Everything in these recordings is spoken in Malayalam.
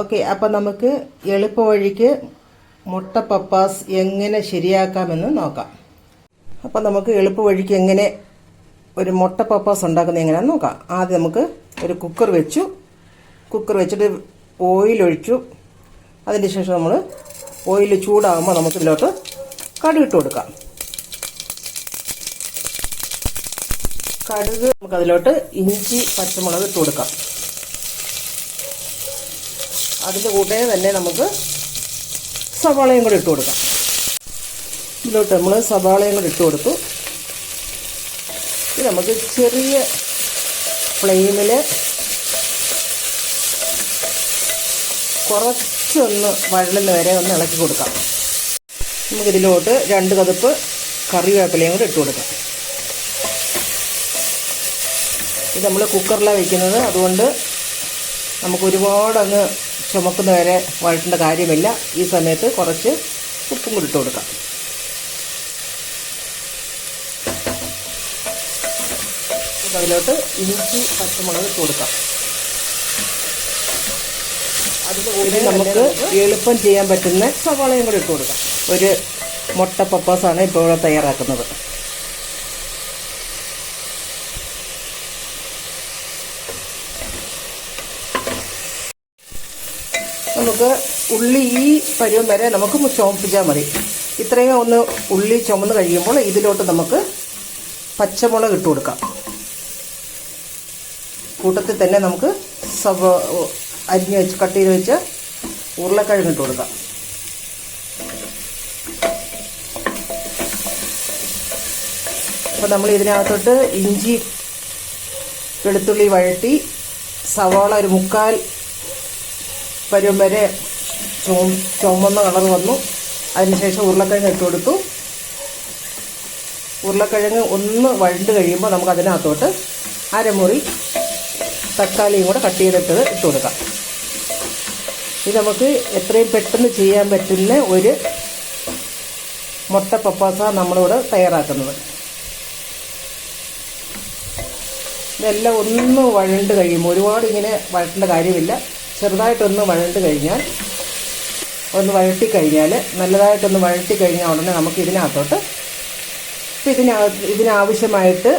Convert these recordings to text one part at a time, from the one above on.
ഓക്കെ അപ്പം നമുക്ക് എളുപ്പവഴിക്ക് മുട്ട പപ്പാസ് എങ്ങനെ ശരിയാക്കാമെന്ന് നോക്കാം. അപ്പം നമുക്ക് എളുപ്പവഴിക്ക് എങ്ങനെ ഒരു മുട്ട പപ്പാസ് ഉണ്ടാക്കുന്നത് എങ്ങനെയാണെന്ന് നോക്കാം. ആദ്യം നമുക്ക് ഒരു കുക്കർ വെച്ചു. കുക്കർ വെച്ചിട്ട് ഓയിൽ ഒഴിച്ചു. ശേഷം നമ്മൾ ഓയിൽ ചൂടാകുമ്പോൾ നമുക്ക് ഇതിലോട്ട് കടുക് ഇട്ട് കൊടുക്കാം. കടുക് നമുക്കതിലോട്ട് ഇഞ്ചി പച്ചമുളക് ഇട്ട് കൊടുക്കാം. അതിന്റെ കൂട്ടേ തന്നെ നമുക്ക് സവാളയും കൂടി ഇട്ട് കൊടുക്കാം. ഇതിലോട്ട് നമ്മൾ സവാളയും കൂടി ഇട്ട് കൊടുത്തു. നമുക്ക് ചെറിയ ഫ്ലെയിമിൽ കുറച്ചൊന്ന് വഴലുന്ന വരെ ഒന്ന് ഇളക്കി കൊടുക്കാം. നമുക്കിതിലോട്ട് രണ്ട് കതുപ്പ് കറിവേപ്പിലയും കൂടി ഇട്ട് കൊടുക്കാം. ഇത് നമ്മൾ കുക്കറിലാണ് വയ്ക്കുന്നത് അതുകൊണ്ട് നമുക്ക് ഒരുപാട് അങ്ങ് ചുമക്കുന്ന വരെ വഴറ്റേണ്ട കാര്യമില്ല. ഈ സമയത്ത് കുറച്ച് ഉപ്പും കൂടി ഇട്ട് കൊടുക്കാം. അതിലോട്ട് ഇഞ്ചി പച്ചമുളക് ഇട്ട് കൊടുക്കാം. അതിന് നമുക്ക് എളുപ്പം ചെയ്യാൻ പറ്റുന്ന സവാളയും കൂടി ഇട്ട് കൊടുക്കാം. ഒരു മുട്ട പപ്പാസാണ് ഇപ്പോൾ ഇവിടെ തയ്യാറാക്കുന്നത്. നമുക്ക് ഉള്ളി ഈ പരുവം വരെ നമുക്ക് ചുമപ്പിച്ചാൽ മതി. ഇത്രയും ഒന്ന് ഉള്ളി ചുമന്ന് കഴിയുമ്പോൾ ഇതിലോട്ട് നമുക്ക് പച്ചമുളക് ഇട്ട് കൊടുക്കാം. കൂട്ടത്തിൽ തന്നെ നമുക്ക് സവ അരിഞ്ഞ് വെച്ച് കട്ട് ചെയ്ത് വെച്ച് ഉരുളക്കിഴങ്ങ് ഇട്ട് കൊടുക്കാം. അപ്പോൾ നമ്മൾ ഇതിനകത്തോട്ട് ഇഞ്ചി വെളുത്തുള്ളി വഴട്ടി സവാള ഒരു മുക്കാൽ പരുവം വരെ ചുമന്ന കളർ വന്നു. അതിനുശേഷം ഉരുളക്കിഴങ്ങ് ഇട്ട് കൊടുത്തു. ഉരുളക്കിഴങ്ങ് ഒന്ന് വഴണ്ട് കഴിയുമ്പോൾ നമുക്ക് അതിനകത്തോട്ട് അരമുറി തക്കാളിയും കൂടെ കട്ട് ചെയ്തിട്ട് ഇട്ട് കൊടുക്കാം. ഇത് നമുക്ക് എത്രയും പെട്ടെന്ന് ചെയ്യാൻ പറ്റുന്ന ഒരു മുട്ട പപ്പാസ നമ്മളിവിടെ തയ്യാറാക്കുന്നത്. ഇതെല്ലാം ഒന്ന് വഴണ്ട് കഴിയുമ്പോൾ ഒരുപാട് ഇങ്ങനെ വഴട്ടേണ്ട കാര്യമില്ല. ചെറുതായിട്ടൊന്ന് വഴണ്ട് കഴിഞ്ഞാൽ ഒന്ന് വഴട്ടി കഴിഞ്ഞാൽ നല്ലതായിട്ടൊന്ന് വഴട്ടി കഴിഞ്ഞാൽ ഉടനെ നമുക്ക് ഇതിനകത്തോട്ട് ഇതിനകത്ത് ഇതിനാവശ്യമായിട്ട്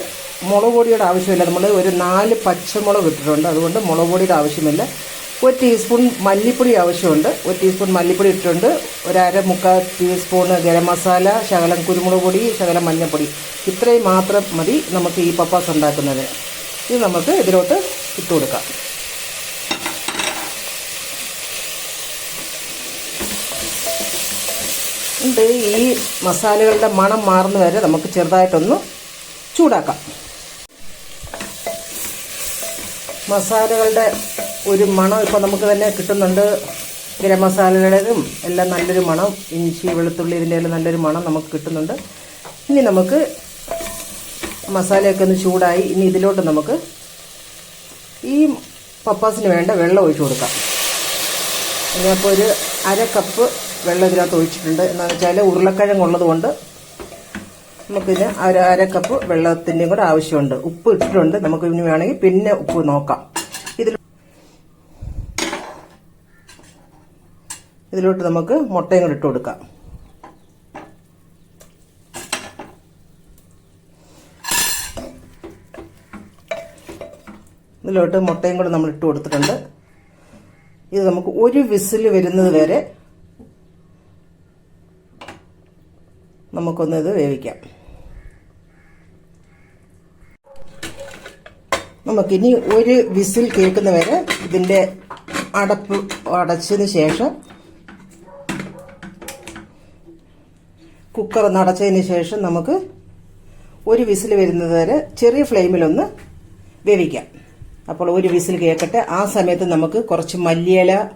മുളക് പൊടിയുടെ ആവശ്യമില്ല. നമ്മൾ ഒരു നാല് പച്ചമുളക് ഇട്ടിട്ടുണ്ട്. അതുകൊണ്ട് മുളക് പൊടിയുടെ ആവശ്യമില്ല. ഒരു ടീസ്പൂൺ മല്ലിപ്പൊടി ആവശ്യമുണ്ട്. ഒരു ടീസ്പൂൺ മല്ലിപ്പൊടി ഇട്ടിട്ടുണ്ട്. ഒരു അര മുക്കാൽ ടീസ്പൂൺ ഗരം മസാല ശകലം കുരുമുളക് പൊടി ശകലം മഞ്ഞൾപ്പൊടി. ഇത്രയും മാത്രം മതി നമുക്ക് ഈ പപ്പാസ് ഉണ്ടാക്കുന്നത്. ഇത് നമുക്ക് ഇതിലോട്ട് ഇട്ട് കൊടുക്കാം. ഇത് ഈ മസാലകളുടെ മണം മാറുന്ന വരെ നമുക്ക് ചെറുതായിട്ടൊന്ന് ചൂടാക്കാം. മസാലകളുടെ ഒരു മണം ഇപ്പോൾ നമുക്ക് തന്നെ കിട്ടുന്നുണ്ട്. ഗരം മസാലകളിലും എല്ലാം നല്ലൊരു മണം. ഇഞ്ചി വെളുത്തുള്ളി ഇതിന്റെ എല്ലാം നല്ലൊരു മണം നമുക്ക് കിട്ടുന്നുണ്ട്. ഇനി നമുക്ക് മസാലയൊക്കെ ഒന്ന് ചൂടായി ഇനി ഇതിലോട്ട് നമുക്ക് ഈ പപ്പാസിന് വേണ്ട വെള്ളം ഒഴിച്ചു കൊടുക്കാം. ഞാനിപ്പോൾ ഒരു അര കപ്പ് വെള്ളം ഇതിനകത്ത് ഒഴിച്ചിട്ടുണ്ട്. എന്താണെന്ന് വെച്ചാൽ ഉരുളക്കിഴങ്ങുള്ളത് കൊണ്ട് നമുക്കിന് ഒരു അര കപ്പ് വെള്ളത്തിന്റെയും കൂടെ ആവശ്യമുണ്ട്. ഉപ്പ് ഇട്ടിട്ടുണ്ട്. നമുക്ക് ഇനി വേണമെങ്കിൽ പിന്നെ ഉപ്പ് നോക്കാം. ഇതിൽ ഇതിലോട്ട് നമുക്ക് മുട്ടയും കൂടെ ഇട്ട് കൊടുക്കാം. ഇതിലോട്ട് മുട്ടയും കൂടെ നമ്മൾ ഇട്ട് കൊടുത്തിട്ടുണ്ട്. ഇത് നമുക്ക് ഒരു വിസിൽ വരുന്നത് വരെ നമുക്കൊന്ന് ഇത് വേവിക്കാം. നമുക്കിനി ഒരു വിസിൽ കേൾക്കുന്ന വരെ ഇതിന്റെ അടപ്പ് അടച്ചതിന് ശേഷം കുക്കർ ഒന്ന് അടച്ചതിന് ശേഷം നമുക്ക് ഒരു വിസിൽ വരുന്നത് വരെ ചെറിയ ഫ്ലെയിമിലൊന്ന് വേവിക്കാം. അപ്പോൾ ഒരു വിസിൽ കേൾക്കട്ടെ. ആ സമയത്ത് നമുക്ക് കുറച്ച് മല്ലിയില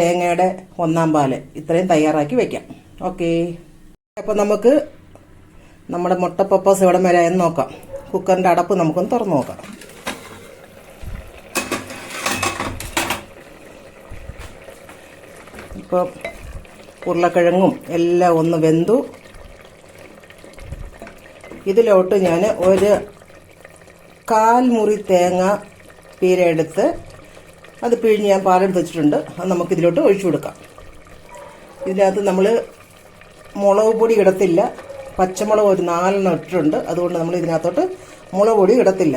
തേങ്ങയുടെ ഒന്നാം പാൽ ഇത്രയും തയ്യാറാക്കി വെക്കാം. ഓക്കേ. അപ്പോൾ നമുക്ക് നമ്മുടെ മുട്ട പപ്പാസ് എവിടം വരെ എന്ന് നോക്കാം. കുക്കറിന്റെ അടപ്പ് നമുക്കൊന്ന് തുറന്നു നോക്കാം. ഇപ്പോൾ ഉരുളക്കിഴങ്ങും എല്ലാം ഒന്ന് വെന്തു. ഇതിലോട്ട് ഞാൻ ഒരു കാൽ മുറി തേങ്ങ പീരെടുത്ത് അത് പിഴിഞ്ഞ് ഞാൻ പാലെടുത്ത് വെച്ചിട്ടുണ്ട്. അത് നമുക്കിതിലോട്ട് ഒഴിച്ചു കൊടുക്കാം. ഇതിനകത്ത് നമ്മൾ മുളക് പൊടി ഇടത്തില്ല. പച്ചമുളക് ഒരു നാലെണ്ണം ഇട്ടിട്ടുണ്ട് അതുകൊണ്ട് നമ്മൾ ഇതിനകത്തോട്ട് മുളക് പൊടി ഇടത്തില്ല.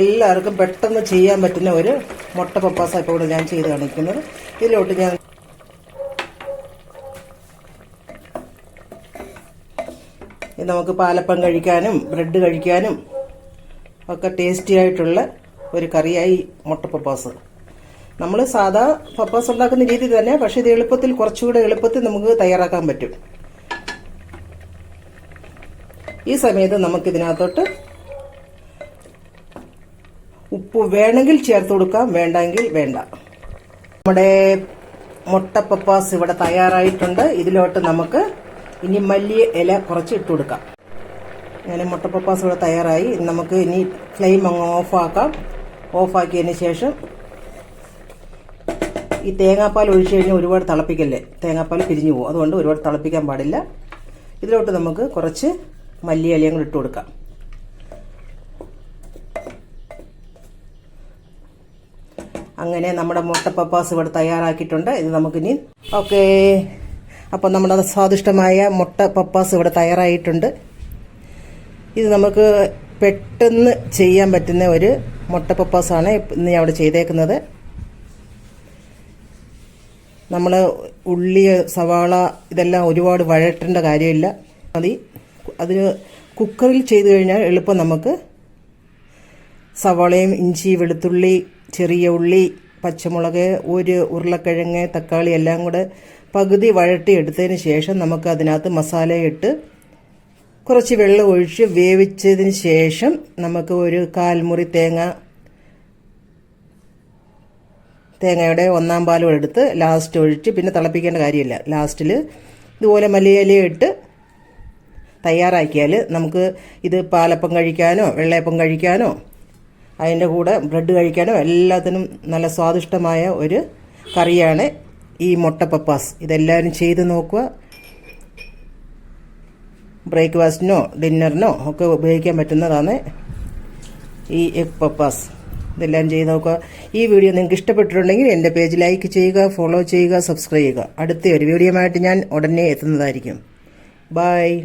എല്ലാവർക്കും പെട്ടെന്ന് ചെയ്യാൻ പറ്റുന്ന ഒരു മുട്ട പപ്പാസ ഇപ്പോൾ ഞാൻ ചെയ്ത് കാണിക്കുന്നത്. ഇതിലോട്ട് ഞാൻ നമുക്ക് പാലപ്പം കഴിക്കാനും ബ്രെഡ് കഴിക്കാനും ഒക്കെ ടേസ്റ്റി ആയിട്ടുള്ള ഒരു കറിയായി മുട്ട പപ്പാസ്. നമ്മൾ സാധാ പപ്പാസ് ഉണ്ടാക്കുന്ന രീതി തന്നെ പക്ഷെ ഇത് എളുപ്പത്തിൽ കുറച്ചുകൂടെ എളുപ്പത്തിൽ നമുക്ക് തയ്യാറാക്കാൻ പറ്റും. ഈ സമയത്ത് നമുക്ക് ഇതിനകത്തോട്ട് ഉപ്പ് വേണമെങ്കിൽ ചേർത്ത് കൊടുക്കാം വേണ്ടെങ്കിൽ വേണ്ട. നമ്മുടെ മുട്ട പപ്പാസ് ഇവിടെ തയ്യാറായിട്ടുണ്ട്. ഇതിലോട്ട് നമുക്ക് ഇനി മല്ലി ഇല കുറച്ച് ഇട്ട് കൊടുക്കാം. ഞാൻ മുട്ട പപ്പാസ് ഇവിടെ തയ്യാറായി. നമുക്ക് ഇനി ഫ്ലെയിം അങ്ങ് ഓഫാക്കാം ഓഫാക്കിയതിന് ശേഷം ഈ തേങ്ങാപ്പാൽ ഒഴിച്ചു കഴിഞ്ഞാൽ ഒരുപാട് തിളപ്പിക്കല്ലേ? തേങ്ങാപ്പാൽ പിരിഞ്ഞു പോകും. അതുകൊണ്ട് ഒരുപാട് തിളപ്പിക്കാൻ പാടില്ല. ഇതിലോട്ട് നമുക്ക് കുറച്ച് മല്ലി ഇലയും ഇട്ട് കൊടുക്കാം. അങ്ങനെ നമ്മുടെ മുട്ട പപ്പാസ് ഇവിടെ തയ്യാറാക്കിയിട്ടുണ്ട്. ഇത് നമുക്കിനി ഓക്കെ. അപ്പം നമ്മുടെ സ്വാദിഷ്ടമായ മുട്ട പപ്പാസ് ഇവിടെ തയ്യാറായിട്ടുണ്ട്. ഇത് നമുക്ക് പെട്ടെന്ന് ചെയ്യാൻ പറ്റുന്ന ഒരു മുട്ട പപ്പാസാണ് ഇന്ന് ഞാൻ അവിടെ ചെയ്തേക്കുന്നത്. നമ്മൾ ഉള്ളി സവാള ഇതെല്ലാം ഒരുപാട് വഴറ്റേണ്ട കാര്യമില്ല. മതി. അതിന് കുക്കറിൽ ചെയ്തു കഴിഞ്ഞാൽ എളുപ്പം നമുക്ക് സവാളയും ഇഞ്ചി വെളുത്തുള്ളി ചെറിയ ഉള്ളി പച്ചമുളക് ഒരു ഉരുളക്കിഴങ്ങ് തക്കാളി എല്ലാം കൂടെ പകുതി വഴട്ടി എടുത്തതിന് ശേഷം നമുക്ക് അതിനകത്ത് മസാല ഇട്ട് കുറച്ച് വെള്ളം ഒഴിച്ച് വേവിച്ചതിന് ശേഷം നമുക്ക് ഒരു കാൽമുറി തേങ്ങ തേങ്ങയുടെ ഒന്നാം പാലും എടുത്ത് ലാസ്റ്റ് ഒഴിച്ച് പിന്നെ തിളപ്പിക്കേണ്ട കാര്യമില്ല. ലാസ്റ്റിൽ ഇതുപോലെ മല്ലിയിലയും ഇട്ട് തയ്യാറാക്കിയാൽ നമുക്ക് ഇത് പാലപ്പം കഴിക്കാനോ വെള്ളയപ്പം കഴിക്കാനോ അതിന്റെ കൂടെ ബ്രെഡ് കഴിക്കാനോ എല്ലാത്തിനും നല്ല സ്വാദിഷ്ടമായ ഒരു കറിയാണ് ഈ മുട്ട പപ്പാസ് ഇതെല്ലാവരും ചെയ്ത് നോക്കുക. ബ്രേക്ക്ഫാസ്റ്റിനോ ഡിന്നറിനോ ഒക്കെ ഉപയോഗിക്കാൻ പറ്റുന്നതാണ് ഈ എഗ് പപ്പാസ്. ഇതെല്ലാം ചെയ്ത് നോക്കുക. ഈ വീഡിയോ നിങ്ങൾക്ക് ഇഷ്ടപ്പെട്ടിട്ടുണ്ടെങ്കിൽ എന്റെ പേജ് ലൈക്ക് ചെയ്യുക ഫോളോ ചെയ്യുക സബ്സ്ക്രൈബ് ചെയ്യുക. അടുത്ത ഒരു വീഡിയോ ആയിട്ട് ഞാൻ ഉടനെ എത്തുന്നതായിരിക്കും. ബൈ.